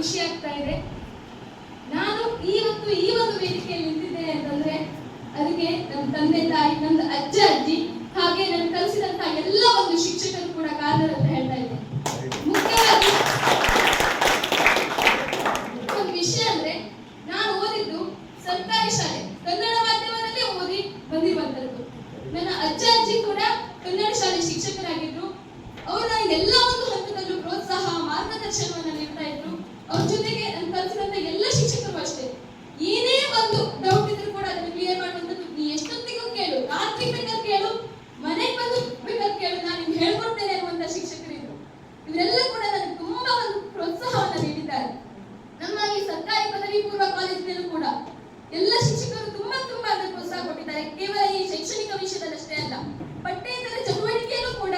ಖುಷಿ ಆಗ್ತಾ ಇದೆ. ನಾನು ಇವತ್ತು ಈ ಒಂದು ವೇದಿಕೆಯಲ್ಲಿ ನಿಂತಿದ್ದೇನೆ ಅಂತಂದ್ರೆ ಅದಕ್ಕೆ ನನ್ನ ತಂದೆ ತಾಯಿ ನನ್ನ ಅಜ್ಜ, ಅಜ್ಜಿ, ಹಾಗೆ ನನ್ನ ಕಲಿಸಿದಂತ ಎಲ್ಲ ಒಂದು ಶಿಕ್ಷಕರು ಕೂಡ ಕಾರಣ ಅಂತ ಹೇಳ್ತಾ ಇದ್ದೆ. ಮುಖ್ಯವಾಗಿ ಒಂದು ವಿಷಯ ಅಂದ್ರೆ, ನಾನು ಓದಿದ್ದು ಸರ್ಕಾರಿ ಶಾಲೆ. ಕನ್ನಡ ಮಾಧ್ಯಮದಲ್ಲಿ ಓದಿ ಬಂದಿರುವಂತದ್ದು. ನನ್ನ ಅಜ್ಜ, ಅಜ್ಜಿ ಕೂಡ ಕನ್ನಡ ಶಾಲೆ ಶಿಕ್ಷಕರಾಗಿದ್ರು. ಅವರು ನನಗೆಲ್ಲ ಒಂದು ಹಂತದಲ್ಲೂ ಪ್ರೋತ್ಸಾಹ, ಮಾರ್ಗದರ್ಶನವನ್ನು ನೀಡ್ತಾ ಕಲಿಸಿದಂತ ಎಲ್ಲ ಶಿಕ್ಷಕರು ಅಷ್ಟೇ. ಏನೇ ಒಂದು ಡೌಟ್ ಇದ್ರೂ ಕೂಡ ಅದನ್ನ ಕ್ಲಿಯರ್ ಮಾಡುವಂತದ್ದು ನೀ ಎಷ್ಟೊತ್ತಿಗೂ ಕೇಳು. ರಾತ್ರಿ ಬೇಕಾದ್ರೆ ಕೇಳು, ಮನೆಗೆ ಬಂದು ಬೇಕಾದ್ರೆ ಕೇಳು. ನಾನು ನಿಮ್ಗೆ ಹೇಳ್ಕೊಡ್ತೇನೆ ಅನ್ನುವಂತ ಶಿಕ್ಷಕರಿದ್ರು ಇವರೆಲ್ಲ ಕೂಡ ನನಗೆ ತುಂಬಾ ಒಂದು ಪ್ರೋತ್ಸಾಹವನ್ನು ನೀಡಿದ್ದಾರೆ. ನಮ್ಮ ಈ ಸರ್ಕಾರಿ ಪದವಿ ಪೂರ್ವ ಕಾಲೇಜಿನಲ್ಲೂ ಕೂಡ ಎಲ್ಲ ಶಿಕ್ಷಕರು ತುಂಬಾ ತುಂಬಾ ಅದಕ್ಕೆ ಪ್ರೋತ್ಸಾಹ ಕೊಟ್ಟಿದ್ದಾರೆ. ಕೇವಲ ಈ ಶೈಕ್ಷಣಿಕ ವಿಷಯದಲ್ಲಷ್ಟೇ ಅಲ್ಲ, ಪಠ್ಯೇತರ ಚಟುವಟಿಕೆಯಲ್ಲೂ ಕೂಡ.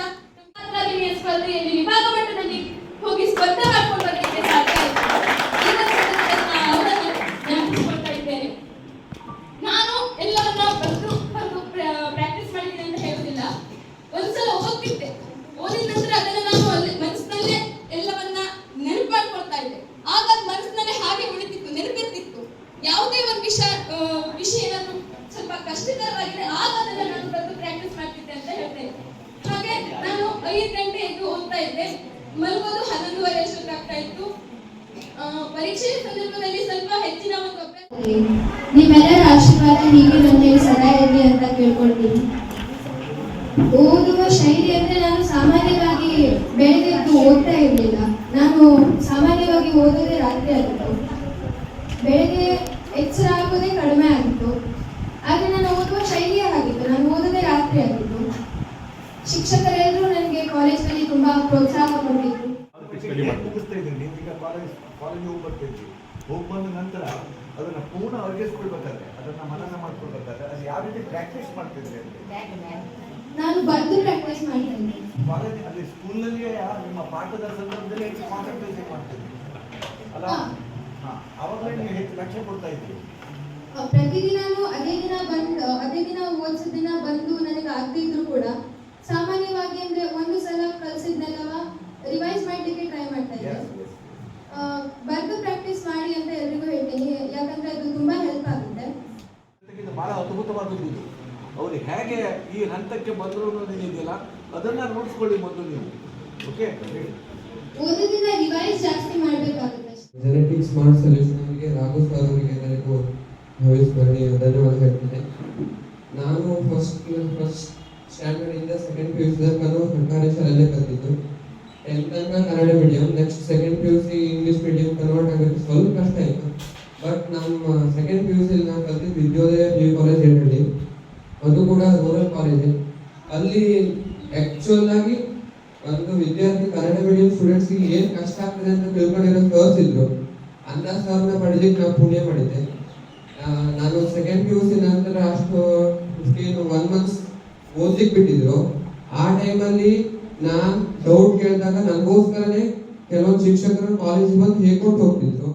ಸ್ಪರ್ಧೆಯಲ್ಲಿ ವಿಭಾಗ ಮಟ್ಟದಲ್ಲಿ ಹೋಗಿ ಸ್ಪರ್ಧೆ ಮಾಡ್ಕೊಂಡು ಬರಲಿಕ್ಕೆ ಸಾಧ್ಯ ಆಯ್ತು ಈ ಒಂದು ಸಂದರ್ಭದಲ್ಲಿ ನಾನು ಅವರನ್ನು ಜ್ಞಾಪಿಸಿಕೊಳ್ತಾ ಇದ್ದೇನೆ ನಾನು ಎಲ್ಲವನ್ನ ಬಂದು ಬಂದು ಪ್ರಾಕ್ಟೀಸ್ ಮಾಡಿದ್ದೀನಿ ಅಂತ ಹೇಳುವುದಿಲ್ಲ ಒಂದ್ಸಲ ಓದ್ತಿದ್ದೆ ಓದಿದ ನಂತರ ಅದನ್ನ ನಾನು ಅಲ್ಲಿ ಮನಸ್ಸಿನಲ್ಲೇ ಎಲ್ಲವನ್ನ ನೆನಪು ಮಾಡ್ಕೊಳ್ತಾ ಇದ್ದೆ ಆಗ ಅದು ಮನಸ್ಸಿನಲ್ಲೇ ಹಾಗೆ ಉಳಿತಿತ್ತು ನೆನಪಿರ್ತಿತ್ತು ಯಾವುದೇ ಒಂದು ವಿಷಯ ಆ, ವಿಷಯ ಏನಾದ್ರು ಸ್ವಲ್ಪ ಕಷ್ಟಕರವಾಗಿದೆ ಆಗ ಅದನ್ನ ನಾನು ಬಂದು ಪ್ರಾಕ್ಟೀಸ್ ಮಾಡ್ತಿದ್ದೆ ಅಂತ ಹೇಳ್ತೇನೆ. ಹಾಗೆ ನಾನು ಐದು ಗಂಟೆ ಎದ್ದು ಹೋಗ್ತಾ ಇದ್ದೆ. ಮಲಗೋದು ಹನ್ನೊಂದುವರೆ ಅಷ್ಟೊತ್ತಾಗ್ತಾ ಇತ್ತು. ಆ, ಪರೀಕ್ಷೆಯ ಸಂದರ್ಭದಲ್ಲಿ ಸ್ವಲ್ಪ ಹೆಚ್ಚಿನ ಒಂದು ನಿಮ್ಮೆಲ್ಲರ ಆಶೀರ್ವಾದ ಮೇಲೆ ಸದಾ ಇರಲಿ ಅಂತ ಕೇಳ್ಕೊಳ್ತೀನಿ. ಓದುವ ಶೈಲಿ ಅಂದ್ರೆ ನಾನು ಸಾಮಾನ್ಯವಾಗಿ ಬೆಳಗ್ಗೆ ಓದ್ತಾ ಇರಲಿಲ್ಲ. ನಾನು ಸಾಮಾನ್ಯವಾಗಿ ಓದೋದೇ ರಾತ್ರಿ ಆಗಿತ್ತು ಬೆಳಗ್ಗೆ ಎಚ್ಚರ ಆಗೋದೇ ಕಡಿಮೆ ಆಗಿತ್ತು ಆದ್ರೆ ನಾನು ಓದುವ ಶೈಲಿಯೇ ಆಗಿತ್ತು ನಾನು ಓದೋದೇ ರಾತ್ರಿ ಆಗಿತ್ತು ಶಿಕ್ಷಕರೆಲ್ಲರೂ ನನಗೆ ಕಾಲೇಜ್ನಲ್ಲಿ ತುಂಬಾ ಪ್ರೋತ್ಸಾಹ ಕೊಟ್ಟಿದ್ರು ಸ್ಟಡಿ ಮುಗಿಸ್ತಾ ಇದ್ದೀನಿ ಈಗ ಕಾಲೇಜ್ ಕಾಲೇಜ್ ಹೋಗಿ ಹೋಗಿ ಬಂದ ನಂತರ ಅದನ್ನ ಪೂರ್ಣ ಅರ್ಗಿಸ್ಕೊಳ್ಬೇಕಾದ್ರೆ ಅದನ್ನ ಮನನ ಮಾಡ್ಕೊಳ್ಬೇಕಾದ್ರೆ ಅದು ಯಾವ ರೀತಿ ಪ್ರಾಕ್ಟೀಸ್ ಮಾಡ್ತಿದ್ರಿ ನಾನು ಬಂದು ಪ್ರಾಕ್ಟೀಸ್ ಮಾಡ್ತಾ ಇದ್ದೆ ಕಾಲೇಜ್ ಅಲ್ಲಿ ಸ್ಕೂಲಲ್ಲಿಯೇ ನಿಮ್ಮ ಪಾಠದ ಸಂದರ್ಭದಲ್ಲಿ ಹೆಚ್ಚು ಕಾನ್ಸಂಟ್ರೇಷನ್ ಮಾಡ್ತಿದ್ವಿ ಅಲ್ಲ ಹಾ. ಅವಾಗಲೇ ನೀವು ಹೆಚ್ಚು ಲಕ್ಷ್ಯ ಕೊಡ್ತಾ ಇದ್ರಿ ಪ್ರತಿದಿನಾನು ಅದೇ ದಿನ ಬಂದು ಅದೇ ದಿನ ಓದಿಸಿದ ದಿನ ಬಂದು ನನಗೆ ಆಗದೇ ಇದ್ರು ಕೂಡ ಸಾಮಾನ್ಯವಾಗಿ ಅಂದ್ರೆ ಒಂದು ಸಲ ಕಲ್ಸಿದ್ನೆಲ್ಲವ ರಿವೈಸ್ ಮಾಡ್ಲಿಕ್ಕೆ ಟ್ರೈ ಮಾಡ್ತಾ ಇದ್ದೆ. ಅಹ್ ಬರ್ದು ಪ್ರಾಕ್ಟೀಸ್ ಮಾಡಿ ಅಂತ ಎಲ್ರಿಗೂ ಹೇಳ್ತೀನಿ. ಯಾಕಂದ್ರೆ ಅದು ತುಂಬಾ ಹೆಲ್ಪ್ ಆಗುತ್ತೆ. ಬಹಳ ಅದ್ಭುತವಾದದ್ದು ಇದು ಅವ್ರು ಹೇಗೆ ಈ ಹಂತಕ್ಕೆ ಬಂದರು ಅನ್ನೋದೇನಿದೆಯಲ್ಲ ಅದನ್ನ ನೋಡಿಸ್ಕೊಳ್ಳಿ ಮೊದಲು ನೀವು. ಓಕೆ ಓದೋದ್ರಿಂದ ರಿವೈಸ್ ಜಾಸ್ತಿ ಮಾಡಬೇಕಾಗುತ್ತೆ. ಜೆನೆಟಿಕ್ ಸ್ಮಾರ್ಟ್ ಸೊಲ್ಯೂಷನ್ ಅವರಿಗೆ ರಾಘು ಸರ್ ಅವರಿಗೆ ಎಲ್ಲರಿಗೂ ಭವಿಸ್ಮರಣೀಯ ಧನ್ಯವಾದ ಹೇಳ್ತೇನೆ. ನಾನು ಫಸ್ಟ್ ಫಸ್ಟ್ ಇಂದ ಸೆಕೆಂಡ್ ಪಿ ಯು ಸಿ ತನಕ ಸರ್ಕಾರಿ ಶಾಲೆಯಲ್ಲೇ ಕಲಿತಿದ್ದು ಅಂತ Kannada medium next second P U C English medium convert ಆಗೋಕ್ಕೆ ಸ್ವಲ್ಪ ಕಷ್ಟ ಆಯಿತು ಬಟ್ ನಮ್ಮ ಸೆಕೆಂಡ್ ಪಿ ಯು ಸಿ ನಾನು ಕಲಿತಿದ್ದು ವಿದ್ಯೋದಯ ಪಿ ಯು ಕಾಲೇಜ್ ಹೇಳಿ ಅದು ಕೂಡ ರೂರಲ್ ಕಾಲೇಜ್ ಅಲ್ಲಿ ಆಕ್ಚುಯಲ್ ಆಗಿ ಒಂದು ವಿದ್ಯಾರ್ಥಿ ಕನ್ನಡ ಮೀಡಿಯಂ ಸ್ಟೂಡೆಂಟ್ಸ್ಗೆ ಏನು ಕಷ್ಟ ಆಗ್ತದೆ ಅಂತ ತಿಳ್ಕೊಂಡಿರೋ ಸರ್ಸ್ ಇದ್ರು. ಅಂತ ಸರ್ನ ಪಡಿಲಿಕ್ಕೆ ನಾವು ಪುಣ್ಯ ಮಾಡಿದ್ದೆ. ನಾನು ಸೆಕೆಂಡ್ ಪಿ ಯು ಸಿ ನಂತರ ಅಷ್ಟು ಫಿಫ್ಟೀನ್ ಒನ್ ಮಂತ್ಸ್ ಓದ್ಲಿಕ್ಕೆ ಬಿಟ್ಟಿದ್ರು ಆ ಟೈಮಲ್ಲಿ ನಾನು ಡೌಟ್ ಕೇಳಿದಾಗ ನನಗೋಸ್ಕರನೇ ಕೆಲವೊಂದು ಶಿಕ್ಷಕರು ಕಾಲೇಜ್ ಬಂದು ಹೇಳ್ಕೊಟ್ಟು ಹೋಗ್ತಿದ್ರು.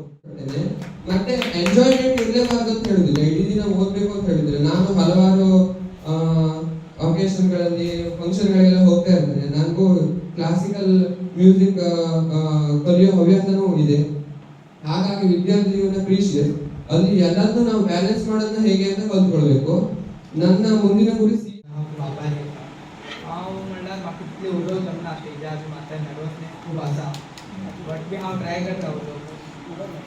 ಮತ್ತೆ ಎಂಜಾಯ್ಮೆಂಟ್ ಇರಲೇಬಾರ್ದು ಅಂತ ಹೇಳಿದ್ರು ಇಡೀ ದಿನ ಓದ್ಬೇಕು ಅಂತ ಹೇಳಿದ್ರೆ ನಾನು ಹಲವಾರು ಅಕೇಶನ್ಗಳಲ್ಲಿ ಫಂಕ್ಷನ್ಗಳೆಲ್ಲ ಹೋಗ್ತಾ ಇರ್ತೇನೆ. ನನಗೂ ಕ್ಲಾಸಿಕಲ್ ಮ್ಯೂಸಿಕ್ ಕಲಿಯೋ ಹವ್ಯಾಸನೂ ಇದೆ. ಹಾಗಾಗಿ ವಿದ್ಯಾರ್ಥಿ ಜೀವನ ಪ್ರೀಶಿಯಸ್ ಅಲ್ಲಿ ಎಲ್ಲದನ್ನೂ ನಾವು ಬ್ಯಾಲೆನ್ಸ್ ಮಾಡೋದನ್ನ ಹೇಗೆ ಅಂತ ಕಲ್ತ್ಕೊಳ್ಬೇಕು. ನನ್ನ ಮುಂದಿನ ಗುರಿ हांव म्हणल्यार म्हाका तितलें उलोवंक जमना स्टेजार बी म्हाका नर्वसनेस खूब आसा बट बी हांव ट्राय करता उलोवंक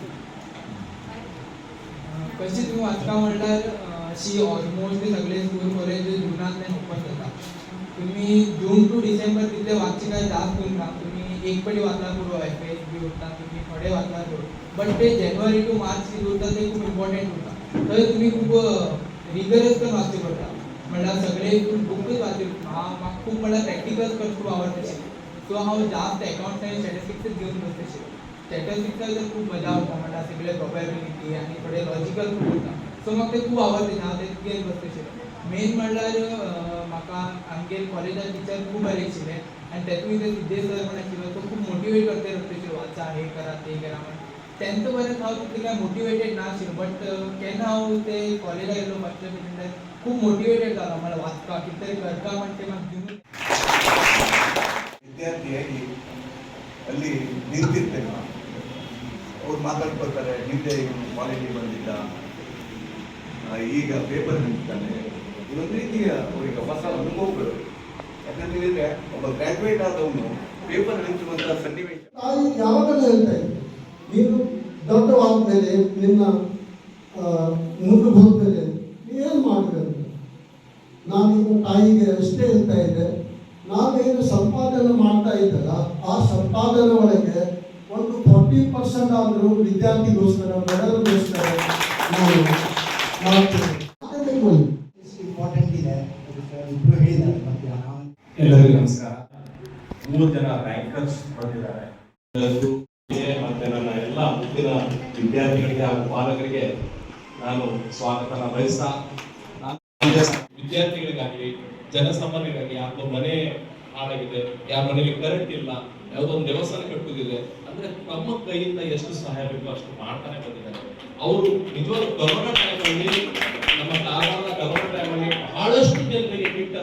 कशी तुम्ही वाचता म्हणल्यार शी ऑलमोस्ट सगळे स्कूल कॉलेज जुनांतल्यान ओपन जाता तुम्ही जून टू डिसेंबर तितले वाचचे काय जास्त उरना तुम्ही एक पटी वाचला पुरो एफ एस बी उरता तुम्ही थोडे वाचला पुरो बट ते जानेवारी टू मार्च कितें उरता ते खूब इम्पॉर्टंट उरता थंय तुम्ही खूब रिगरस करून वाचचें पडटा म्हणल्यार सगळे बुकूच वाचूं हांव म्हाका खूब म्हणल्यार पण खूप खूब आवडटा सो हांव जास्त अकाउंट्स आणि स्टॅटिस्टिक्स घेवन बसते स्टॅटिस्टिक्साक तर खूब मजा आवडटा म्हणल्यार सगळे प्रोबॅबिलिटी आनी थोडे लॉजिकल खूब उरता सो म्हाका ते खूब आवडटा हांव ते घेवन बसते मेन म्हणल्यार म्हाका आमगेर कॉलेजान टिचर खूब बरे आशिल्ले आनी तेतूय ते सिद्धेश सर म्हण आशिल्लो तो खूब मोटिवेट करता रस्त्याचेर वाचा हे करा ते करा. म्हण टेंथ पर्यंत हांव तितलें काय मोटिवेटेड नाशिल्लो बट केन्ना हांव ते कॉलेजाक येयलो फर्स्ट पिरियडाक खूब मोटिवेटेड जालो म्हळ्यार वाचपाक कितें तरी करता म्हण ते म्हाका जुनून ವಿದ್ಯಾರ್ಥಿಯಾಗಿ ಅಲ್ಲಿ ನಿಂತಿರ್ತೇನೆ ಅವ್ರು ಮಾತಾಡ್ಕೊಳ್ತಾರೆ ಹಿಂದೆ ಇವನು ಕಾಲೇಜಿಗೆ ಬಂದಿದ್ದ ಈಗ ಪೇಪರ್ ಹಂಚ್ತಾನೆ ಇದೊಂದು ರೀತಿಯ ಅವರಿಗೆ ಹೊಸ ಅನುಭವಗಳು ಯಾಕಂತ ಹೇಳಿದ್ರೆ ಒಬ್ಬ ಗ್ರಾಜುಯೇಟ್ ಆದವನು ಪೇಪರ್ ಹಂಚುವಂತ ಸನ್ನಿವೇಶ ತಾಯಿ ಯಾವಾಗಲೂ ಹೇಳ್ತಾ ಇದ್ದೆ ನೀನು ದೊಡ್ಡವಾದ ಮೇಲೆ ನಿನ್ನ ಆ, ಮುಂದೆ ಹೋದ್ಮೇಲೆ ಏನು ಮಾಡಬೇಕು ನಾನು ತಾಯಿಗೆ ಅಷ್ಟೇ ಹೇಳ್ತಾ ಇದ್ದೆ. ನಾವೇನು ಸಂಪಾದನೆ ಮಾಡ್ತಾ ಇದ್ದಲ್ಲ ಆ ಸಂಪಾದನೆ ಒಳಗೆ ಒಂದು ಫಾರ್ಟಿ ಪರ್ಸೆಂಟ್ ಆದರೂ ವಿದ್ಯಾರ್ಥಿಗೋಸ್ಕರ ಬಡವರಿಗೋಸ್ಕರ ನಾನು ಮಾಡ್ತೇವೆ. ಇಂಪಾರ್ಟೆಂಟ್ ಇದೆ ಹೇಳಿದ್ದಾರೆ ಎಲ್ಲರಿಗೂ ನಮಸ್ಕಾರ. ಮೂರು ಜನ ರ್ಯಾಂಕರ್ಸ್ ಬಂದಿದ್ದಾರೆ. ಎಲ್ಲರಿಗೂ ಮತ್ತೆ ನನ್ನ ಎಲ್ಲ ಮುಂದಿನ ವಿದ್ಯಾರ್ಥಿಗಳಿಗೆ ಹಾಗೂ ಪಾಲಕರಿಗೆ ನಾನು ಸ್ವಾಗತನ ಬಯಸ್ತಾ ನಾನು ವಿದ್ಯಾರ್ಥಿಗಳಿಗಾಗಲಿ ಜನಸಾಮಾನ್ಯರಾಗಿ ಯಾರದೋ ಮನೆ ಹಾಳಾಗಿದೆ, ಯಾರ ಮನೆಯಲ್ಲಿ ಕರೆಂಟ್ ಇಲ್ಲ, ಯಾವುದೋ ಒಂದು ದೇವಸ್ಥಾನ ಕಟ್ಟುವುದಿದೆ ಅಂದ್ರೆ ತಮ್ಮ ಕೈಯಿಂದ ಎಷ್ಟು ಸಹಾಯ ಬೇಕೋ ಅಷ್ಟು ಮಾಡ್ತಾನೆ ಬಂದಿದ್ದಾರೆ. ಅವರು ನಿಜವಾದ ಕೊರೋನಾ ಟೈಮಲ್ಲಿ ನಮ್ಮ ಕಾರವಾರ ಕೊರೋನಾ ಟೈಮಲ್ಲಿ ಬಹಳಷ್ಟು ಜನರಿಗೆ ಕಿಟ್